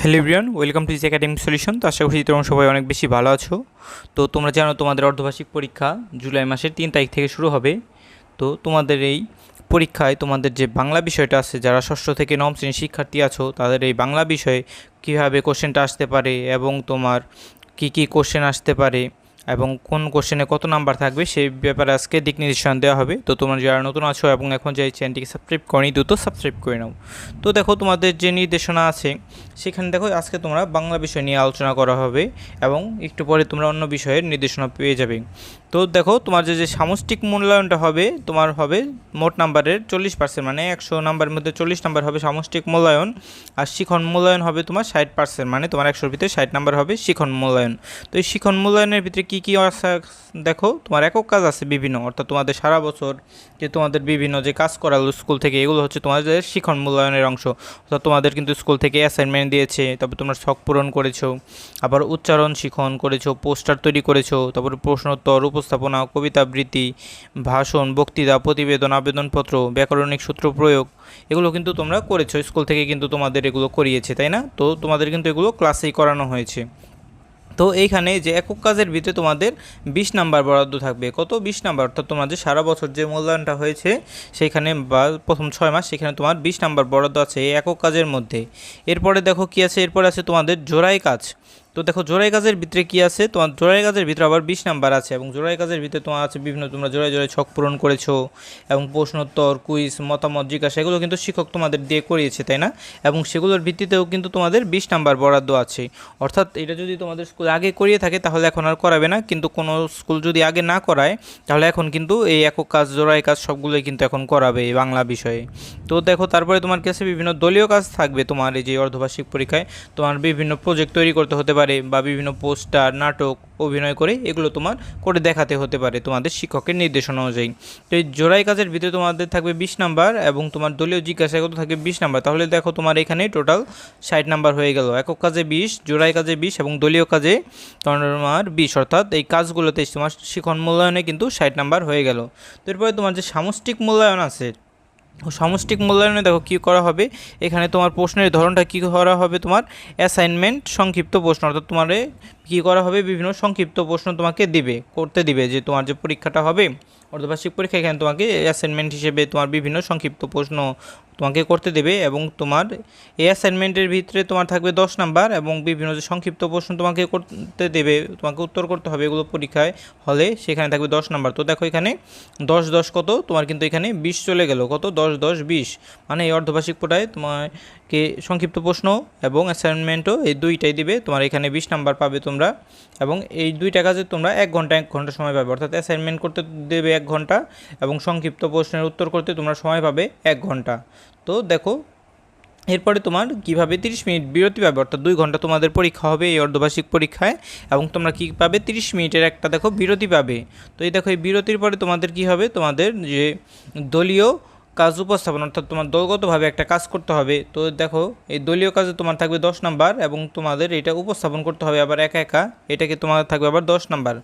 Hello everyone welcome to easy academic solution তো আশা করছি তোমরা সবাই অনেক বেশি ভালো আছো। তো তোমরা জানো তোমাদের অর্ধবার্ষিক পরীক্ষা জুলাই মাসের তিন তারিখ থেকে শুরু হবে। তো তোমাদের এই পরীক্ষায় তোমাদের যে বাংলা বিষয়টা আছে, যারা ষষ্ঠ থেকে নবম শ্রেণির শিক্ষার্থী আছো, তাদের এই বাংলা বিষয়ে কীভাবে কোশ্চেনটা আসতে পারে এবং তোমার কি কি কোশ্চেন আসতে পারে এবং কোন কোশ্চেনে কত নাম্বার থাকবে সেই ব্যাপারে আজকে দিক নির্দেশনা দেওয়া হবে। তো তোমরা যারা নতুন আছো এবং এখন যে চ্যানেলটিকে সাবস্ক্রাইব করনি, দ্রুত সাবস্ক্রাইব করে নাও। তো দেখো তোমাদের যে নির্দেশনা আছে, সেখানে দেখো আজকে তোমরা বাংলা বিষয় নিয়ে আলোচনা করা হবে এবং একটু পরে তোমরা অন্য বিষয়ের নির্দেশনা পেয়ে যাবে। তো দেখো তোমার যে যে সামষ্টিক মূল্যায়নটা হবে, তোমার হবে মোট নাম্বারের চল্লিশ পার্সেন্ট মানে একশো নাম্বারের মধ্যে চল্লিশ নাম্বার হবে সামষ্টিক মূল্যায়ন আর শিখন মূল্যায়ন হবে তোমার ষাট পার্সেন্ট মানে তোমার একশোর ভিতরে ষাট নাম্বার হবে শিখন মূল্যায়ন। তো এই শিখন মূল্যায়নের ভিতরে কী কী কী আছে? দেখো, তোমার একক কাজ আছে বিভিন্ন, অর্থাৎ তোমাদের সারা বছর যে তোমাদের বিভিন্ন যে কাজ করালো স্কুল থেকে, এগুলো হচ্ছে তোমাদের শিখন মূল্যায়নের অংশ। অর্থাৎ তোমাদের কিন্তু স্কুল থেকে অ্যাসাইনমেন্ট দিয়েছে, তারপর তোমরা শখ পূরণ করেছ, আবার উচ্চারণ শিখন করেছ পোস্টার তৈরি করেছ, তারপর প্রশ্নোত্তর, উপস্থাপনা, কবিতা আবৃত্তি, ভাষণ, বক্তৃতা, প্রতিবেদন, আবেদনপত্র, ব্যাকরণিক সূত্র প্রয়োগ, এগুলো কিন্তু তোমরা করেছ। স্কুল থেকে কিন্তু তোমাদের এগুলো করিয়েছে, তাই না? তো তোমাদের কিন্তু এগুলো ক্লাসেই করানো হয়েছে। তো এইখানে যে একক কাজের ভিতরে তোমাদের বিশ নাম্বার বরাদ্দ থাকবে। কত? বিশ নাম্বার। অর্থাৎ তোমাদের সারা বছর যে মূল্যায়নটা হয়েছে, সেইখানে বা প্রথম ছয় মাস সেখানে তোমার বিশ নাম্বার বরাদ্দ আছে এই একক কাজের মধ্যে। এরপরে দেখো কি আছে? এরপরে আছে তোমাদের জোড়াই কাজ। তো দেখো, জোড়াই কাজের ভিতরে কি আছে? তোমার জোড়াই কাজের ভিতরে আবার বিশ নাম্বার আছে এবং জোড়াই কাজের ভিতরে তোমার আছে বিভিন্ন, তোমরা জোড়াই জোড়াই ছক পূরণ করেছ এবং প্রশ্নোত্তর, কুইজ, মতামত, জিজ্ঞাসা, এগুলো কিন্তু শিক্ষক তোমাদের দিয়ে করিয়েছে, তাই না? এবং সেগুলোর ভিত্তিতেও কিন্তু তোমাদের বিশ নাম্বার বরাদ্দ আছে। অর্থাৎ এটা যদি তোমাদের স্কুল আগে করিয়ে থাকে, তাহলে এখন আর করাবে না। কিন্তু কোনো স্কুল যদি আগে না করায়, তাহলে এখন কিন্তু এই একক কাজ, জোড়াই কাজ সবগুলোই কিন্তু এখন করাবে বাংলা বিষয়ে। তো দেখো, তারপরে তোমার কাছে বিভিন্ন দলীয় কাজ থাকবে তোমার এই যে অর্ধবার্ষিক পরীক্ষায়। তোমার বিভিন্ন প্রজেক্ট তৈরি করতে হতে পারে। বা বিভিন্ন পোস্টার, নাটক, অভিনয় করে এগুলো তোমার করে দেখাতে হতে পারে তোমাদের শিক্ষকের নির্দেশনা অনুযায়ী। তো এই জোড়াই কাজের ভিতরে তোমাদের থাকবে বিশ নাম্বার এবং তোমার দলীয় জিজ্ঞাসা জিজ্ঞাসাগত থাকবে বিশ নাম্বার। তাহলে দেখো তোমার এখানে টোটাল ষাট নাম্বার হয়ে গেল। একক কাজে বিশ, জোড়াই কাজে বিশ এবং দলীয় কাজে তোমার বিশ। অর্থাৎ এই কাজগুলোতে তোমার শিখন মূল্যায়নে কিন্তু ষাট নাম্বার হয়ে গেল। তো এরপরে তোমার যে সামষ্টিক মূল্যায়ন আছে সমষ্টিক মূল্যায়নে দেখো কী করা হবে? এখানে তোমার প্রশ্নের ধরনটা কী করা হবে? তোমার অ্যাসাইনমেন্ট সংক্ষিপ্ত প্রশ্ন, অর্থাৎ তোমার কী করা হবে? বিভিন্ন সংক্ষিপ্ত প্রশ্ন তোমাকে দিবে, করতে দিবে যে তোমার যে পরীক্ষাটা হবে, অর্ধবার্ষিক পরীক্ষা, এখানে তোমাকে অ্যাসাইনমেন্ট হিসেবে তোমার বিভিন্ন সংক্ষিপ্ত প্রশ্ন তোমাকে করতে দেবে এবং তোমার এই অ্যাসাইনমেন্টের ভিতরে তোমার থাকবে দশ নাম্বার এবং বিভিন্ন যে সংক্ষিপ্ত প্রশ্ন তোমাকে করতে দেবে, তোমাকে উত্তর করতে হবে এগুলো পরীক্ষায় হলে সেখানে থাকবে দশ নাম্বার। তো দেখো এখানে দশ দশ কত? তোমার কিন্তু এখানে বিশ চলে গেল। কত? দশ দশ বিশ। মানে এই অর্ধবার্ষিক পটায় তোমাকে সংক্ষিপ্ত প্রশ্ন এবং অ্যাসাইনমেন্টও এই দুইটাই দিবে। তোমার এখানে বিশ নাম্বার পাবে তোমরা এবং এই দুইটা কাজে তোমরা এক ঘণ্টা এক ঘণ্টা সময় পাবে। অর্থাৎ অ্যাসাইনমেন্ট করতে দেবে এক ঘণ্টা এবং সংক্ষিপ্ত প্রশ্নের উত্তর করতে তোমরা সময় পাবে এক ঘণ্টা। তো দেখো, এরপরে তোমার কীভাবে তিরিশ মিনিট বিরতি পাবে? অর্থাৎ দুই ঘণ্টা তোমাদের পরীক্ষা হবে এই অর্ধবার্ষিক পরীক্ষায় এবং তোমরা কী পাবে? তিরিশ মিনিটের একটা দেখো বিরতি পাবে। তো এই দেখো, এই বিরতির পরে তোমাদের কি হবে? তোমাদের যে দলীয় কাজ উপস্থাপন, অর্থাৎ তোমার দলগতভাবে একটা কাজ করতে হবে। তো দেখো, এই দলীয় কাজে তোমার থাকবে দশ নাম্বার এবং তোমাদের এটা উপস্থাপন করতে হবে আবার একা একা। এটাকে তোমার থাকবে আবার দশ নাম্বার।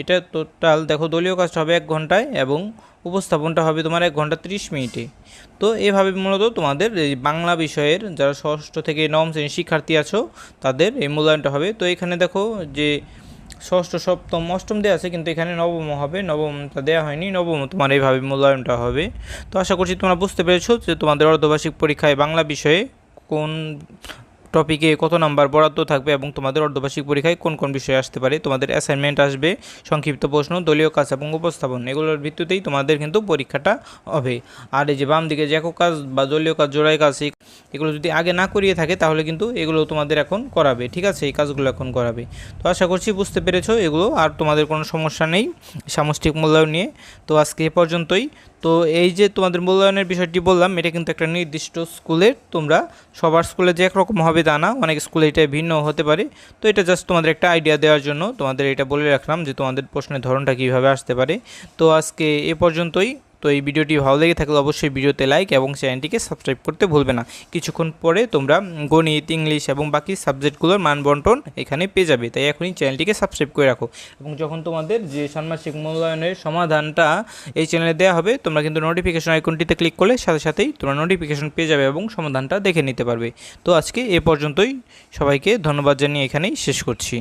এটা টোটাল দেখো, দলীয় কাজটা হবে এক ঘন্টায় এবং উপস্থাপনটা হবে তোমার এক ঘণ্টা ত্রিশ মিনিটে। তো এভাবে মূলত তোমাদের এই বাংলা বিষয়ের যারা ষষ্ঠ থেকে নবম শ্রেণির শিক্ষার্থী আছো, তাদের এই মূল্যায়নটা হবে। তো এখানে দেখো যে ষষ্ঠ সপ্তম অষ্টম দেওয়া আছে, কিন্তু এখানে নবম হবে, নবমটা দেওয়া হয়নি, নবম তোমার এইভাবে মূল্যায়নটা হবে। তো আশা করছি তোমরা বুঝতে পেরেছ যে তোমাদের অর্ধবার্ষিক পরীক্ষায় বাংলা বিষয়ে কোন টপিকে কত নাম্বার বরাদ্দ থাকবে এবং তোমাদের অর্ধবার্ষিক পরীক্ষায় কোন কোন বিষয় আসতে পারে, তোমাদের অ্যাসাইনমেন্ট আসবে, সংক্ষিপ্ত প্রশ্ন, দলীয় কাজ এবং উপস্থাপন, এগুলোর ভিত্তিতেই তোমাদের কিন্তু পরীক্ষাটা হবে। আর এই যে বাম দিকে যে কাজ বা দলীয় কাজ জোড়াই কাজ এগুলো যদি আগে না করিয়ে থাকে, তাহলে কিন্তু এগুলো তোমাদের এখন করাবে, ঠিক আছে? এই কাজগুলো এখন করাবে। তো আশা করছি বুঝতে পেরেছ এগুলো, আর তোমাদের কোনো সমস্যা নেই সামষ্টিক মূল্যায়ন নিয়ে। তো আজকে এ পর্যন্তই। তো এই যে তোমাদের মূল্যায়নের বিষয়টি বললাম, এটা কিন্তু একটা নির্দিষ্ট স্কুলের, তোমরা সবার স্কুলে যে একরকম হবে তা না, অনেক স্কুলে এটা ভিন্ন হতে পারে। তো এটা জাস্ট তোমাদের একটা আইডিয়া দেওয়ার জন্য তোমাদের এটা বলে রাখলাম যে তোমাদের প্রশ্নের ধরনটা কীভাবে আসতে পারে। তো আজকে এ পর্যন্তই। তো এই ভিডিওটি ভালো লেগে থাকলে অবশ্যই ভিডিওতে লাইক এবং চ্যানেলটিকে সাবস্ক্রাইব করতে ভুলবে না। কিছুক্ষণ পরে তোমরা গণিত, ইংলিশ এবং বাকি সাবজেক্টগুলোর মান বন্টন এখানে পেয়ে যাবে। তাই এখনই চ্যানেলটিকে সাবস্ক্রাইব করে রাখো। এবং যখন তোমাদের যে ষান্মাসিক মূল্যায়নের সমাধানটা এই চ্যানেলে দেওয়া হবে, তোমরা কিন্তু নোটিফিকেশন আইকনটিতে ক্লিক করলে সাথে সাথেই তোমরা নোটিফিকেশন পেয়ে যাবে এবং সমাধানটা দেখে নিতে পারবে। তো আজকে এ পর্যন্তই। সবাইকে ধন্যবাদ জানিয়ে এখানেই শেষ করছি।